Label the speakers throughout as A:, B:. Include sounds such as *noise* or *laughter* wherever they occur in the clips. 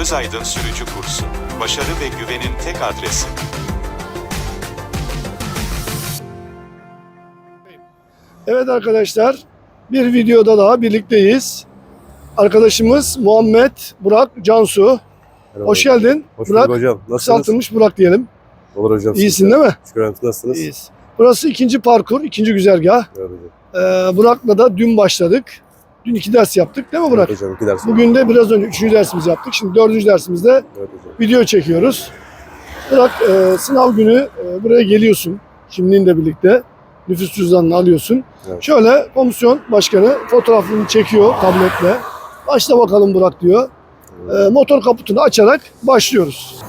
A: Özaydın Sürücü Kursu. Başarı ve güvenin tek adresi.
B: Evet arkadaşlar, bir videoda daha birlikteyiz. Arkadaşımız Muhammed Burak Cansu.
C: Merhaba.
B: Hoş geldin.
C: Hoş
B: Burak,
C: hocam. Nasılsınız?
B: kısaltılmış Burak diyelim.
C: Olur hocam.
B: İyisin değil mi?
C: Şükür ederim. Siz Nasılsınız?
B: İyiyiz. Burası ikinci parkur, ikinci güzergah.
C: Evet hocam.
B: Ee, Burak'la da dün başladık. Dün iki ders yaptık değil mi Burak?
C: Evet hocam. İki ders.
B: Bugün de biraz önce üçüncü dersimizi yaptık. Şimdi dördüncü dersimizde
C: Evet hocam.
B: video çekiyoruz. Burak e, sınav günü e, buraya geliyorsun. Kimliğinle birlikte. Nüfus cüzdanını alıyorsun.
C: Evet.
B: Şöyle komisyon başkanı fotoğrafını çekiyor tabletle. Başla bakalım Burak diyor. E, motor kaputunu açarak başlıyoruz.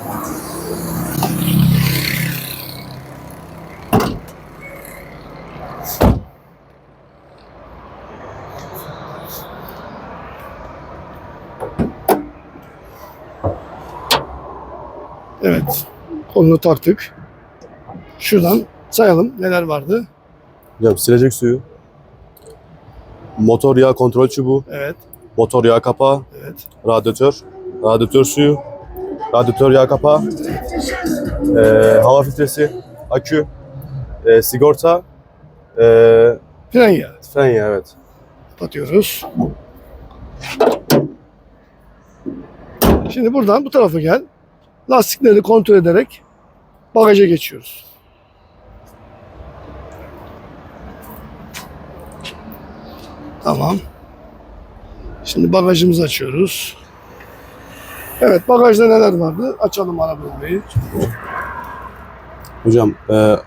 B: Evet. Kolunu taktık. Şuradan sayalım neler vardı.
C: Hocam silecek suyu. Motor yağ kontrol çubuğu.
B: Evet.
C: Motor yağ kapağı.
B: Evet.
C: Radyatör. Radyatör suyu. Radyatör yağ kapağı. eee, hava filtresi. Akü. eee, sigorta. eee
B: Fren yağı.
C: fren yağı evet.
B: Kapatıyoruz. Şimdi buradan bu tarafa gel. Lastikleri kontrol ederek bagaja geçiyoruz. Tamam. Şimdi bagajımızı açıyoruz. Evet bagajda neler vardı? Açalım arabayı.
C: Hocam eee,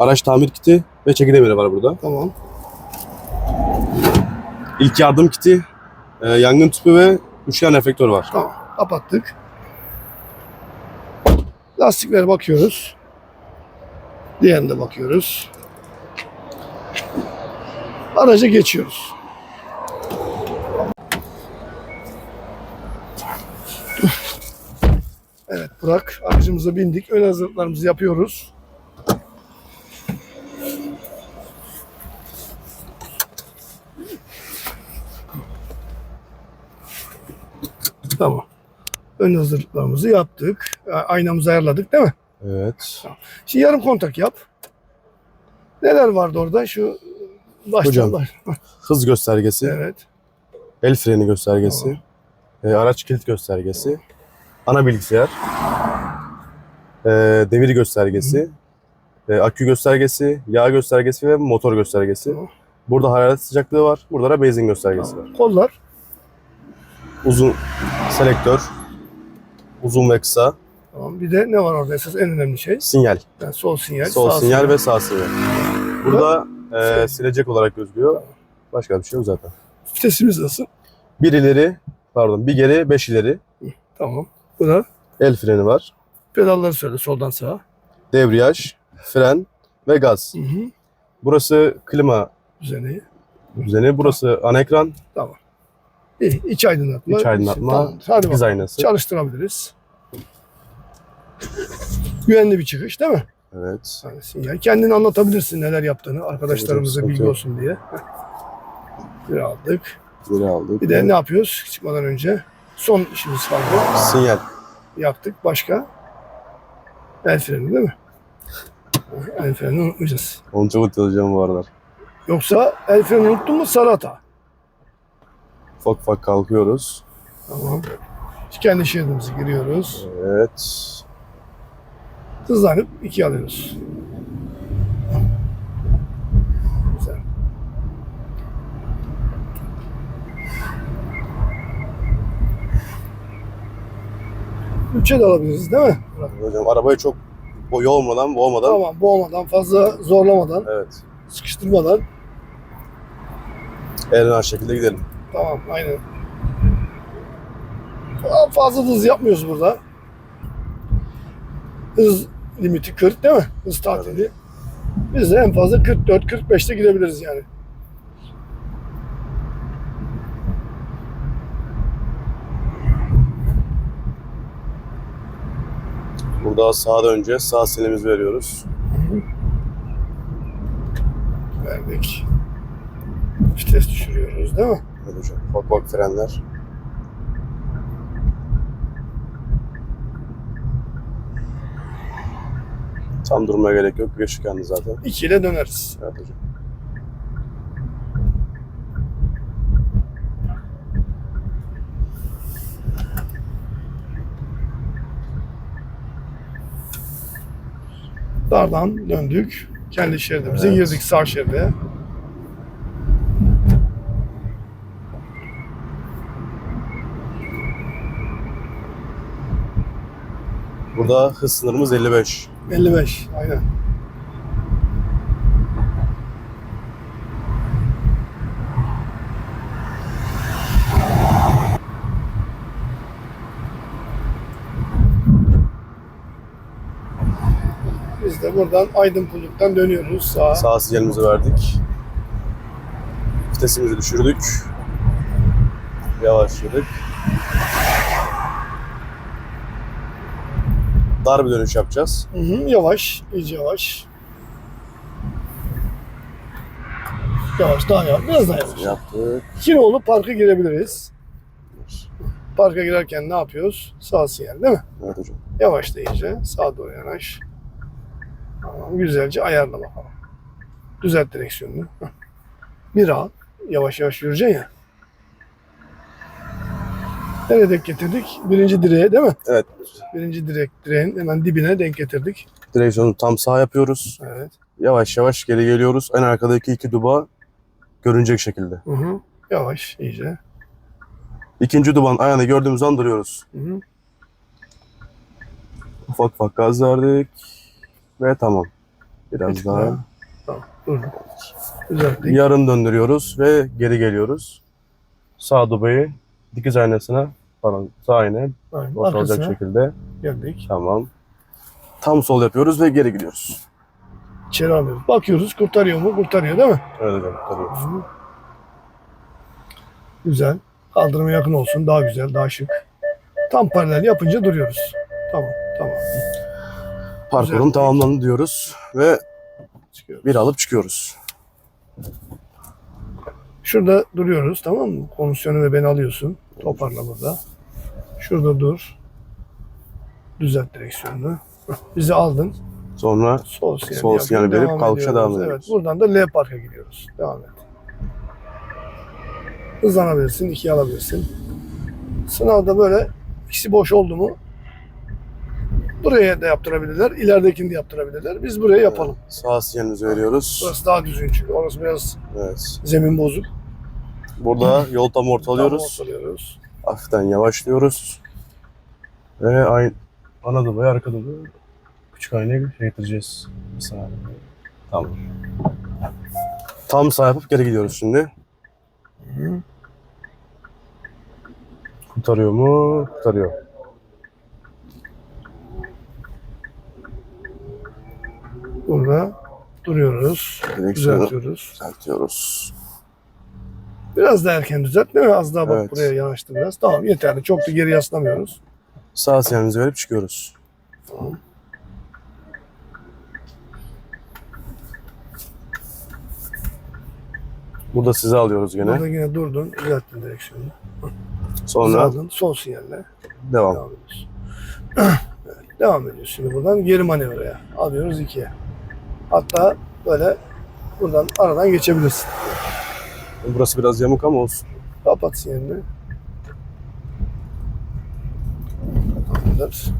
C: araç tamir kiti ve çeki demiri var burada.
B: Tamam.
C: İlk yardım kiti. eee, yangın tüpü ve üçgen reflektör var.
B: Tamam. Kapattık. Lastiklere bakıyoruz. Diğerine bakıyoruz. Araca geçiyoruz. Evet Burak aracımıza bindik. Ön hazırlıklarımızı yapıyoruz. Tamam. Ön hazırlıklarımızı yaptık. Aynamızı ayarladık değil mi?
C: Evet.
B: Şimdi yarım kontak yap. Neler vardı orada? Şu var.
C: Hız göstergesi.
B: Evet.
C: El freni göstergesi, e, araç kilit göstergesi, ana bilgisayar, e, devir göstergesi, e, akü göstergesi, yağ göstergesi ve motor göstergesi.
B: Tamam.
C: Burada hararet sıcaklığı var, burada da benzin göstergesi var.
B: Kollar.
C: Uzun selektör, uzun ve kısa,
B: Tamam. Bir de ne var orada esas en önemli şey?
C: sinyal,
B: Yani sol sinyal,
C: sol
B: sağ
C: sinyal ve sağ sinyal. Burada e,
B: Şey.
C: silecek olarak gözüküyor. Başka bir şey yok zaten.
B: Vitesimiz nasıl?
C: Bir ileri, pardon bir geri, beş ileri.
B: Tamam. Bu da
C: El freni var.
B: pedalları söyle soldan sağa.
C: Debriyaj, fren ve gaz.
B: Hı hı.
C: Burası klima
B: Düzeni.
C: düzeni, burası ana ekran,
B: Tamam. İyi. İç aydınlatma.
C: iç aydınlatma,
B: Tamam. Hadi bakalım.
C: aynası.
B: Çalıştırabiliriz. Güvenli bir çıkış değil mi?
C: Evet.
B: Yani sinyal. Kendini anlatabilirsin neler yaptığını arkadaşlarımıza
C: sıkıntı
B: bilgi olsun diye. Bir aldık.
C: Geri aldık.
B: Bir de ne yapıyoruz çıkmadan önce? Son işimiz kaldı.
C: Sinyal.
B: Yaptık. Başka? El freni değil mi? El freni unutmayacağız.
C: Onu çok unutacağım bu aralar.
B: Yoksa el freni unuttun mu sarı hata.
C: Ufak ufak kalkıyoruz.
B: Tamam. Kendi şeridimize giriyoruz.
C: Evet.
B: Hızlanıp ikiye alıyoruz. Güzel. Üçe de alabiliriz değil mi?
C: Hocam arabayı çok bo- yormadan, boğmadan.
B: Tamam boğmadan fazla zorlamadan
C: Evet.
B: sıkıştırmadan
C: En şekilde gidelim.
B: tamam aynen. Daha Fazla da hız yapmıyoruz burada. Hız limiti 40 değil mi? Hız tatili. Biz de en fazla 44-45'te gidebiliriz yani.
C: Burada sağda önce sağ sinyalimizi veriyoruz.
B: Verdik. Vites düşürüyoruz değil mi?
C: Evet hocam. Ufak ufak frenler. Tam durmaya gerek yok. Güneş kendi zaten.
B: 2 ile döneriz.
C: Evet hocam.
B: Dardan döndük. Kendi şeridimize
C: Evet.
B: girdik sağ şeride.
C: Burada hız sınırımız 55.
B: 55. Aynen. Biz de buradan Aydınpulluk'tan dönüyoruz sağa.
C: Sağ sinyalimizi verdik. Vitesimizi düşürdük. Yavaşladık. Dar bir dönüş yapacağız.
B: Hı hı, yavaş, iyice yavaş. Yavaş, daha yavaş, biraz daha yavaş.
C: Yaptık.
B: Kinoğlu parka girebiliriz. Parka girerken ne yapıyoruz? Sağ sinyal değil mi?
C: Evet hocam.
B: Yavaş da iyice. Sağa doğru yanaş. Tamam, güzelce ayarla bakalım. Düzelt direksiyonunu. Bir al. Yavaş yavaş yürüyeceksin ya. Nereye denk getirdik? Birinci direğe değil mi?
C: Evet.
B: Birinci direk direğin hemen dibine denk getirdik.
C: Direksiyonu tam sağ yapıyoruz.
B: Evet.
C: Yavaş yavaş geri geliyoruz. En arkadaki iki duba görünecek şekilde.
B: Hı hı. Yavaş iyice.
C: İkinci duban ayağını gördüğümüz an duruyoruz.
B: Hı hı.
C: Ufak ufak gaz verdik. Ve tamam. Biraz daha.
B: daha. Tamam. Dur. Düzelttik.
C: Yarım döndürüyoruz ve geri geliyoruz. Sağ dubayı dikiz aynasına pardon sağ aynaya
B: Aynen.
C: oturacak
B: Arkasına
C: şekilde.
B: geldik.
C: Tamam. Tam sol yapıyoruz ve geri gidiyoruz.
B: İçeri alıyoruz. Bakıyoruz kurtarıyor mu? Kurtarıyor değil mi?
C: Öyle hocam. Tabii.
B: Hı. Güzel. Kaldırıma yakın olsun. Daha güzel, daha şık. Tam paralel yapınca duruyoruz. Tamam, tamam.
C: Parkurun
B: Güzel.
C: tamamlandı diyoruz ve
B: Çıkıyoruz.
C: bir alıp çıkıyoruz.
B: Şurada duruyoruz tamam mı? Komisyonu ve beni alıyorsun. Toparla burada. Şurada dur. Düzelt direksiyonunu. Bizi aldın.
C: Sonra
B: Sol sinyali,
C: Sol sinyali verip kalkışa
B: ediyoruz.
C: devam
B: Evet,
C: ediyoruz.
B: buradan da L parka gidiyoruz. Devam et. Hızlanabilirsin, ikiye alabilirsin. Sınavda böyle ikisi boş oldu mu buraya da yaptırabilirler, ileridekini de yaptırabilirler. Biz buraya yapalım.
C: sağ sinyalimizi veriyoruz.
B: Burası daha düzgün çünkü. Orası biraz
C: Evet.
B: zemin bozuk.
C: Burada yol tam ortalıyoruz.
B: Tam ortalıyoruz.
C: Hafiften yavaşlıyoruz. Ve aynı ana dubayı arka dubayı küçük aynaya getireceğiz. Sağ. Tamam. Tam sağ yapıp geri gidiyoruz şimdi.
B: Hı.
C: Kurtarıyor mu? Kurtarıyor.
B: Burada duruyoruz.
C: Direksiyonu
B: Düzeltiyoruz.
C: düzeltiyoruz.
B: Biraz daha erken düzelt değil mi? Az daha bak
C: Evet.
B: buraya yanaştı biraz. Tamam yeterli. Çok da geri yaslamıyoruz.
C: Sağ sinyalimizi verip çıkıyoruz.
B: Tamam.
C: Burada sizi alıyoruz gene.
B: Burada yine durdun. Düzelttin direksiyonu.
C: Sonra
B: Sağdan sol sinyalle
C: devam.
B: devam ediyoruz. *clears throat* evet, devam ediyoruz şimdi buradan geri manevraya. Alıyoruz ikiye. Hatta böyle buradan aradan geçebilirsin.
C: Burası biraz yamuk ama olsun.
B: Kapat sinyalini. Tamamdır.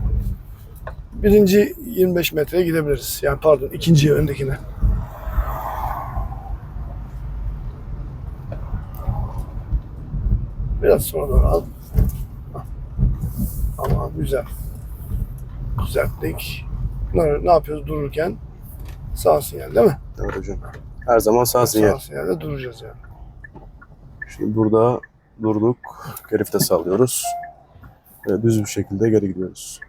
B: Birinci 25 metreye gidebiliriz. Yani pardon ikinci öndekine. Biraz sonra doğru al. Tamam güzel. Düzelttik. Ne, ne yapıyoruz dururken? Sağ sinyal değil mi?
C: Evet hocam. Her zaman sağ sinyal.
B: Sağ sinyalde duracağız yani.
C: Şimdi burada durduk. Geri vites alıyoruz. Ve düz bir şekilde geri gidiyoruz.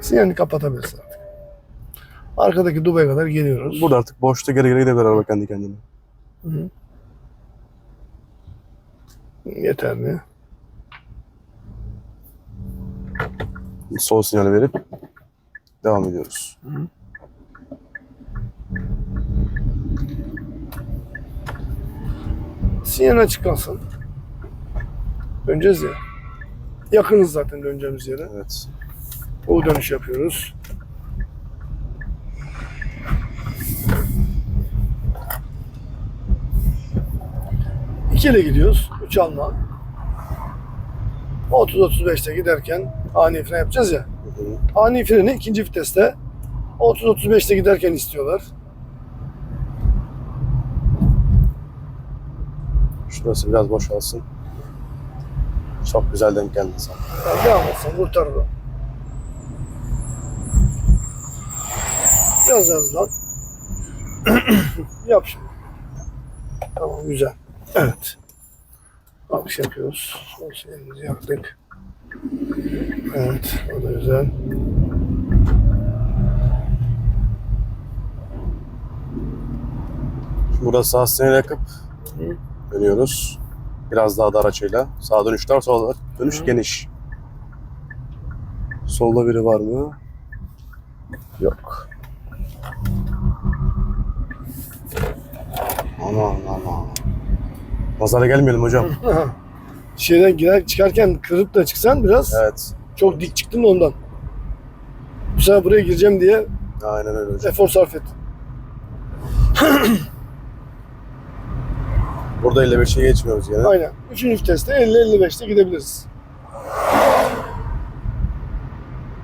B: Sinyalini kapatabilirsin artık. Arkadaki Dubai'ye kadar geliyoruz.
C: Burada artık boşta geri geri gidebilir araba kendi kendine.
B: Hı hı. Yeterli.
C: Sol sinyali verip devam ediyoruz.
B: Sinyal açık kalsın. Döneceğiz ya. Yakınız zaten döneceğimiz yere.
C: Evet.
B: U dönüş yapıyoruz. İkiyle gidiyoruz. Üç alma. 30-35'te giderken ani fren yapacağız ya.
C: Hı hı.
B: Ani freni ikinci viteste 30-35'te giderken istiyorlar.
C: Şurası biraz boşalsın. Çok güzel denk geldin sen.
B: Yani devam etsen kurtarır o. Biraz hızlan. *clears throat* Yap şimdi. Tamam güzel. Evet. Bakış yapıyoruz. Sol şeyimizi yaptık. Evet. O da güzel.
C: Sağ sinyali yakıp dönüyoruz. Biraz daha dar açıyla. Sağ dönüş dar, sola dönüş geniş. Solda biri var mı? Yok. Aman aman. Nazara gelmeyelim hocam. *laughs*
B: Şeyden girer çıkarken kırıp da çıksan biraz
C: Evet.
B: çok dik çıktın da ondan. Bu sefer buraya gireceğim diye
C: Aynen öyle hocam.
B: efor sarf et. *clears throat*
C: Burada 55'e geçmiyoruz yine.
B: Aynen. Üçüncü viteste 50-55'te gidebiliriz.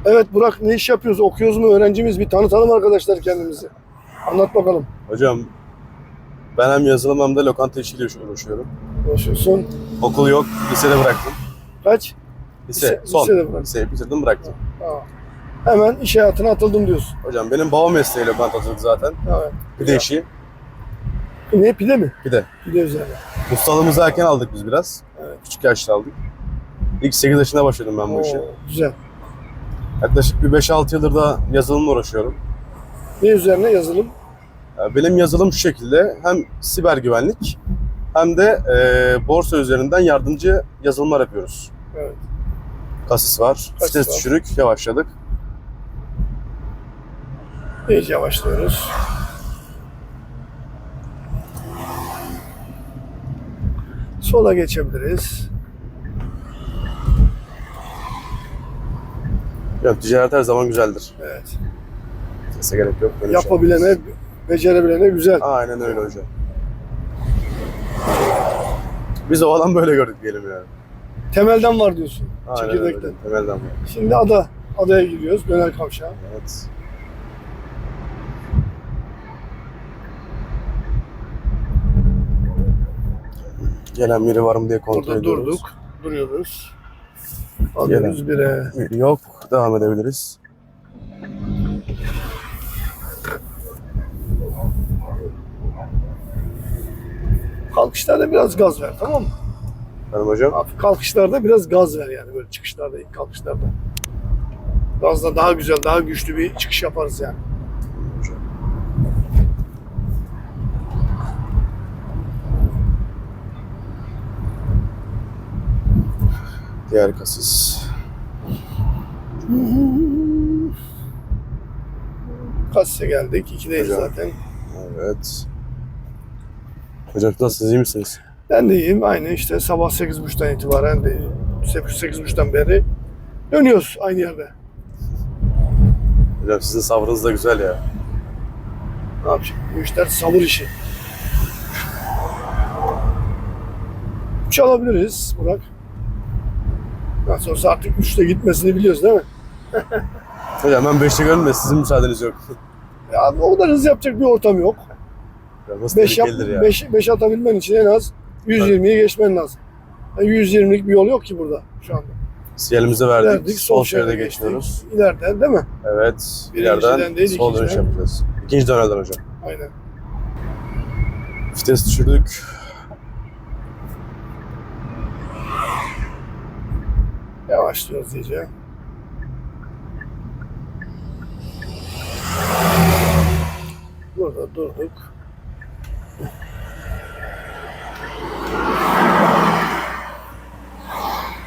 B: Evet Burak ne iş yapıyoruz? Okuyoruz mu? Öğrencimiz bir tanıtalım arkadaşlar kendimizi. Anlat bakalım.
C: Hocam ben hem yazılım hem de lokanta işiyle uğraşıyorum.
B: Konuşuyorsun.
C: Okul yok, lisede bıraktım.
B: Kaç?
C: Lise,
B: Lise-
C: son.
B: lisede bıraktın.
C: Liseyi bitirdim bıraktım.
B: Ha. Hemen iş hayatına atıldım diyorsun.
C: Hocam benim baba mesleği lokantacılık zaten.
B: Evet.
C: Bir de işi,
B: Ne pide mi?
C: bir de.
B: Pide üzerine.
C: Ustalığımızı erken aldık biz biraz.
B: Evet.
C: Küçük yaşta aldık. İlk 8 yaşında başladım ben bu işe.
B: Oo, güzel.
C: Yaklaşık bir 5-6 yıldır da yazılımla uğraşıyorum.
B: Ne üzerine yazılım?
C: Ya Benim yazılım şu şekilde hem siber güvenlik hem de e, borsa üzerinden yardımcı yazılımlar yapıyoruz.
B: Evet.
C: Kasis var,
B: Kasis
C: stres
B: var.
C: düşürük, yavaşladık.
B: İyice yavaşlıyoruz. Sola geçebiliriz.
C: Yok, ticaret her zaman güzeldir.
B: Evet.
C: Sese gerek yok. Dönüş
B: Yapabilene, becerebilene güzel.
C: Aynen öyle hocam. Biz o alan böyle gördük diyelim yani.
B: Temelden var diyorsun.
C: Aynen
B: Çekirdekten.
C: öyle. Temelden var.
B: Şimdi ada. Adaya giriyoruz. Döner kavşağı.
C: Evet. Gelen biri var mı diye kontrol
B: Burada
C: ediyoruz.
B: durduk. Duruyoruz. Alıyoruz bire.
C: Yok. Devam edebiliriz.
B: Kalkışlarda biraz gaz ver tamam mı?
C: Benim hocam.
B: Kalkışlarda biraz gaz ver yani böyle çıkışlarda, ilk kalkışlarda. Gazla daha güzel, daha güçlü bir çıkış yaparız yani.
C: Diğer kasis.
B: Kasise geldik. İkideyiz
C: Hocam.
B: zaten.
C: Evet. Hocam nasılsınız? iyi misiniz?
B: Ben de iyiyim. Aynı işte sabah 8.30'dan itibaren de 8.30'dan beri dönüyoruz aynı yerde.
C: Hocam sizin sabrınız da güzel ya.
B: Ne yapacak? Bu işler sabır işi. Üç alabiliriz Burak. Nasıl olsa artık üçte gitmesini biliyoruz değil mi? *laughs*
C: Hocam ben 5'te görünme sizin müsaadeniz yok. *laughs*
B: Ya o kadar hız yapacak bir ortam yok.
C: Ya nasıl
B: 5 yap,
C: ya.
B: 5 5 atabilmen için en az 120'yi geçmen lazım. Yani 120'lik bir yol yok ki burada şu anda.
C: Sinyalimizi verdik.
B: Verdik,
C: sol
B: şeride
C: şeride geçiyoruz.
B: İleride değil mi?
C: Evet. İleriden
B: değil,
C: sol dönüş yapacağız. İkinci dönerden hocam.
B: Aynen.
C: Vites düşürdük.
B: Yavaşlıyoruz iyice. Burada durduk.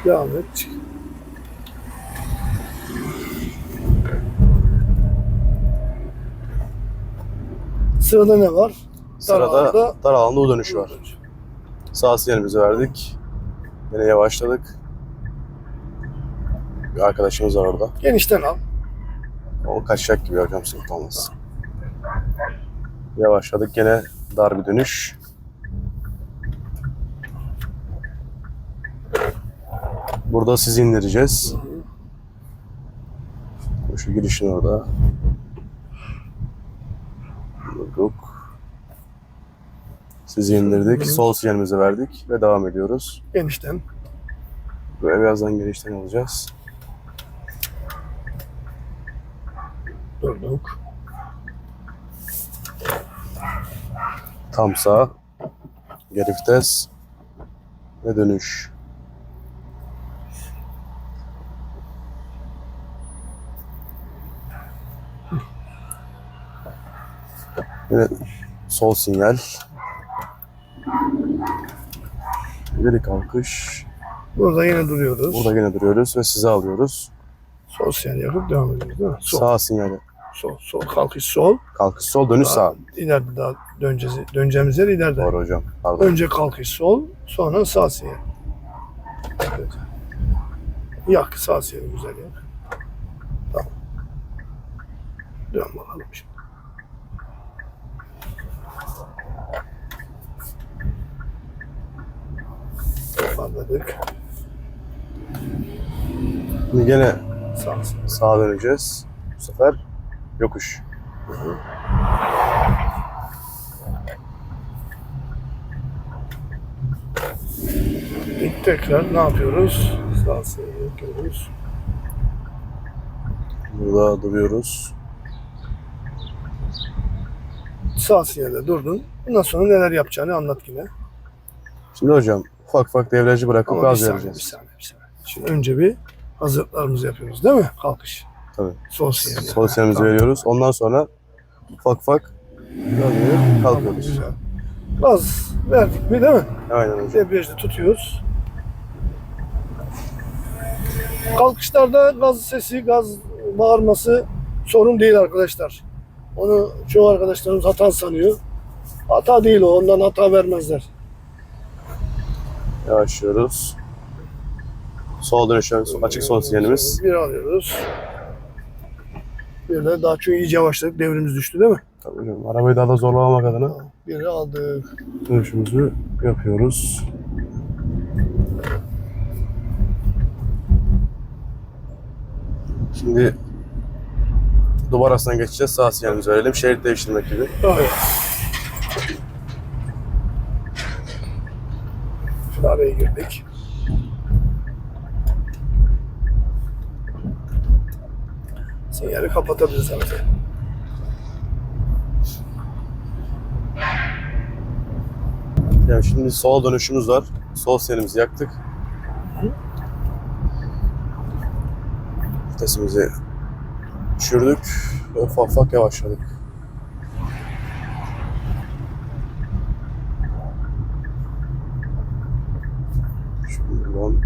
B: Devam et. Sırada ne var?
C: Sırada dar alanda U dönüş var. Sağ sinyalimizi verdik. Yine yavaşladık. Bir arkadaşımız var orada.
B: Genişten al.
C: O kaçacak gibi hocam sıkıntı olmaz. Yavaşladık gene dar bir dönüş. Burada sizi indireceğiz. Şu girişin orada. Durduk. Sizi indirdik. Sol sinyalimizi verdik ve devam ediyoruz.
B: Genişten.
C: Böyle birazdan genişten alacağız.
B: Durduk.
C: Tam sağ. Geri vites. Ve dönüş. Yine sol sinyal. İleri kalkış.
B: Burada yine duruyoruz.
C: Burada yine duruyoruz ve sizi alıyoruz.
B: Sol sinyal yapıp devam ediyoruz değil mi? Sol,
C: Sağ sinyali.
B: Sol, sol. Kalkış sol.
C: Kalkış sol, dönüş sağ.
B: İleride daha döneceğiz, döneceğimiz yer ileride.
C: Doğru hocam. Pardon.
B: Önce kalkış sol, sonra sağ sinyal. Evet. Yak sağ sinyal güzel yak. Tamam. Dön bakalım şimdi. Toparladık.
C: Şimdi gene
B: Sağ
C: sağa döneceğiz. Bu sefer yokuş.
B: İlk tekrar ne yapıyoruz? Sağ yapıyoruz.
C: Burada duruyoruz.
B: Sağ sinyalde durdun. Bundan sonra neler yapacağını anlat yine.
C: Şimdi hocam ufak ufak devreci bırakıp
B: Ama bir
C: gaz
B: saniye, bir
C: vereceğiz.
B: saniye, bir saniye. Şimdi önce bir hazırlıklarımızı yapıyoruz değil mi? Kalkış.
C: Tabii.
B: Sol
C: sinyalimizi
B: Tamam.
C: veriyoruz. Ondan sonra ufak ufak
B: Tamam,
C: kalkıyoruz.
B: güzel. Gaz verdik mi değil mi?
C: Aynen hocam.
B: Debriyajda tutuyoruz. Kalkışlarda gaz sesi, gaz bağırması sorun değil arkadaşlar. Onu çoğu arkadaşlarımız hata sanıyor. Hata değil o. Ondan hata vermezler.
C: Yavaşlıyoruz. Sol dönüşümüz açık sol sinyalimiz.
B: Bir alıyoruz. Bir de daha çünkü iyice yavaşladık. Devrimiz düştü değil mi?
C: Tabii hocam. Arabayı daha da zorlamamak adına
B: Biri aldık.
C: dönüşümüzü yapıyoruz. Şimdi duvar arasından geçeceğiz. Sağ sinyalimizi verelim. Şerit değiştirmek gibi.
B: Evet. Şu araya girdik. Sinyali kapatabiliriz artık.
C: Yani şimdi sol dönüşümüz var. Sol sinyalimizi yaktık. Vitesimizi düşürdük ufak ufak yavaşladık. Şimdi buradan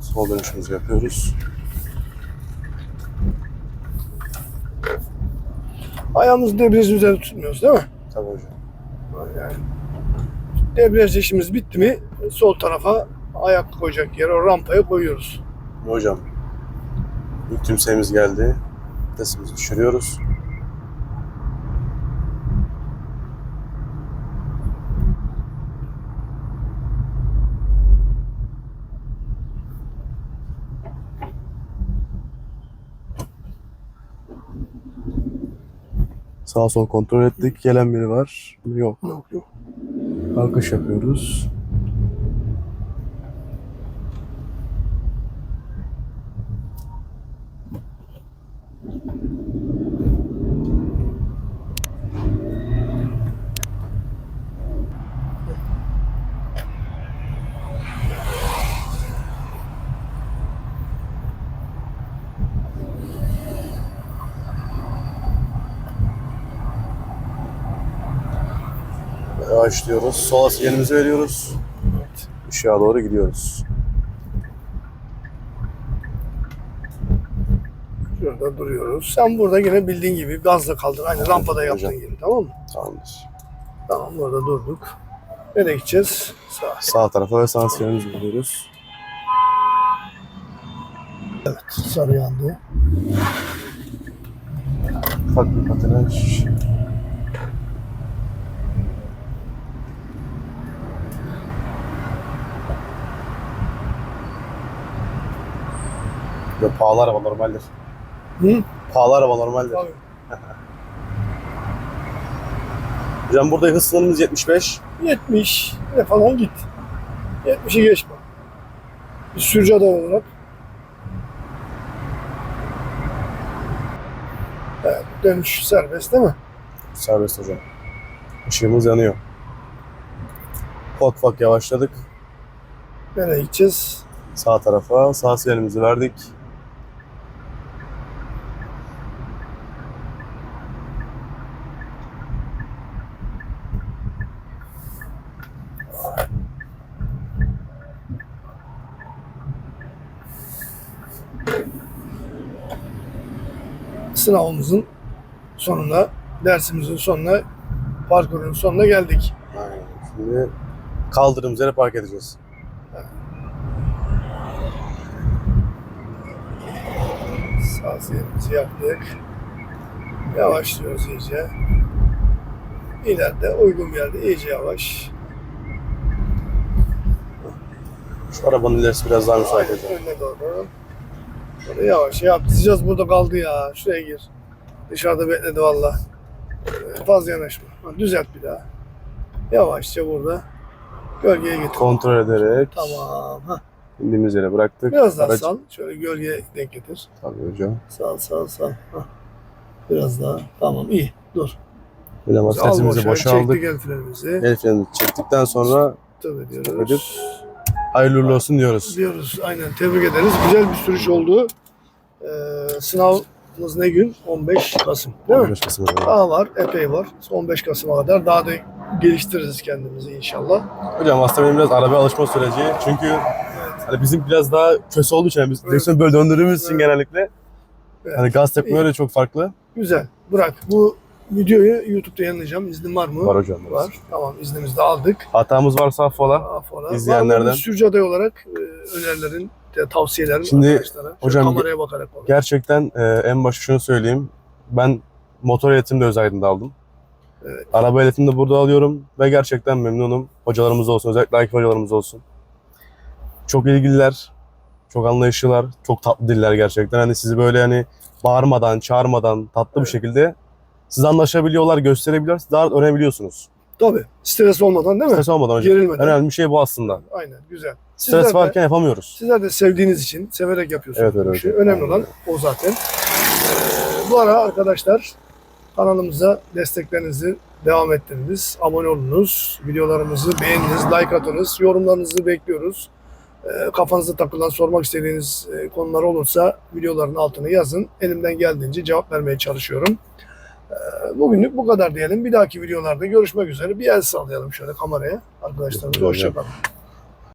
C: sol dönüşümüzü yapıyoruz.
B: Ayağımızı debriyajın üzerinde tutmuyoruz değil mi?
C: Tabii hocam.
B: Yani debriyaj işimiz bitti mi sol tarafa ayak koyacak yere o rampaya koyuyoruz.
C: Hocam ilk tümseyimiz geldi. Vitesimizi düşürüyoruz. Sağ sol kontrol ettik. Gelen biri var. Yok.
B: Yok yok.
C: Kalkış yapıyoruz. Yavaşlıyoruz. Sola sinyalimizi veriyoruz.
B: Evet.
C: Işığa doğru gidiyoruz.
B: Şurada duruyoruz. Sen burada yine bildiğin gibi gazla kaldır. Aynı rampada yaptığın
C: Hocam.
B: gibi tamam mı?
C: Tamamdır.
B: Tamam burada durduk. Nereye gideceğiz? Sağ.
C: Sağ tarafa ve sağ sinyalimizi veriyoruz.
B: Sarı yandı.
C: Ufak bir patinaj. Yo, pahalı araba normaldir.
B: Hı?
C: Pahalı araba normaldir.
B: Tabii. *laughs*
C: Hocam burada hız sınırımız 75.
B: 70 ne falan git. 70'i geçme. Bir sürücü adam olarak. Evet, dönüş serbest değil mi?
C: Serbest hocam. Işığımız yanıyor. Ufak yavaşladık.
B: Nereye gideceğiz?
C: Sağ tarafa sağ sinyalimizi verdik.
B: Sınavımızın sonuna, dersimizin sonuna, parkurun sonuna geldik.
C: Aynen. Şimdi kaldırdığımız yere park edeceğiz.
B: Sinyalimizi yaktık. Yavaşlıyoruz iyice. İleride uygun bir yerde iyice yavaş.
C: Şu arabanın ilerisi biraz daha müsait hocam.
B: Önüne doğru. Böyle yavaş yapacağız burada kaldı ya. Şuraya gir. Dışarıda bekledi valla. Ee, Fazla yanaşma. Düzelt bir daha. Yavaşça burada. Gölgeye getir.
C: Kontrol ederek
B: Tamam. Ha.
C: indiğimiz yere bıraktık.
B: Biraz daha
C: Araç-
B: sal. Şöyle gölgeye denk getir.
C: Tabii hocam.
B: Sal sal sal. Ha. Biraz daha. Tamam iyi. Dur. Al
C: atletimizi
B: boşa,
C: boşa
B: Çektik
C: aldık.
B: el frenimizi.
C: El frenini çektikten sonra
B: Tabii
C: Ödül.
B: diyoruz.
C: Hayırlı uğurlu olsun diyoruz.
B: Diyoruz. Aynen. Tebrik ederiz. Güzel bir sürüş oldu. Ee, sınavımız ne gün? 15 Kasım. Değil mi?
C: 15 Kasım hocam.
B: Daha var, epey var. 15 Kasım'a kadar daha da geliştiririz kendimizi inşallah.
C: Hocam aslında benim biraz arabaya alışma süreci. Çünkü hani bizim biraz daha kötü olduğu için yani biz
B: Evet.
C: direksiyonu böyle döndürdüğümüz için
B: Evet.
C: genellikle hani gaz tepme öyle çok farklı.
B: Güzel. Bırak. Bu videoyu YouTube'da yayınlayacağım. İznin var mı?
C: Var hocam.
B: Var. Tamam iznimizi de aldık.
C: Hatamız varsa affola.
B: Affola.
C: İzleyenlerden.
B: Var sürücü aday olarak e, önerilerin, de, tavsiyelerin
C: Şimdi
B: arkadaşlara. Şöyle
C: hocam
B: kameraya bakarak olur.
C: Gerçekten e, en başta şunu söyleyeyim. Ben motor eğitimde özelliğinde aldım.
B: Evet.
C: Araba eğitimini burada alıyorum ve gerçekten memnunum. Hocalarımız olsun, özellikle Akif hocalarımız olsun. Çok ilgililer, çok anlayışlılar, çok tatlı diller gerçekten. Hani sizi böyle hani bağırmadan, çağırmadan tatlı
B: Evet.
C: bir şekilde siz anlaşabiliyorlar, gösterebiliyorlar. Siz daha öğrenebiliyorsunuz.
B: Tabii. Stres olmadan değil mi?
C: Stres olmadan hocam.
B: Gerilmeden.
C: Önemli şey bu aslında.
B: Aynen. Güzel.
C: Stres
B: Sizler de-
C: varken yapamıyoruz.
B: Sizler de sevdiğiniz için, severek yapıyorsunuz
C: Evet,
B: işi.
C: evet.
B: Önemli
C: Aynen
B: olan o zaten. Ee, bu ara arkadaşlar kanalımıza desteklerinizi devam ettiriniz. Abone olunuz. Videolarımızı beğeniniz, like atınız. Yorumlarınızı bekliyoruz. Ee, kafanıza takılan, sormak istediğiniz e, konular olursa videoların altına yazın. Elimden geldiğince cevap vermeye çalışıyorum. Ee, bugünlük bu kadar diyelim. Bir dahaki videolarda görüşmek üzere. Bir el sallayalım şöyle kameraya. Arkadaşlarımıza hoşçakalın.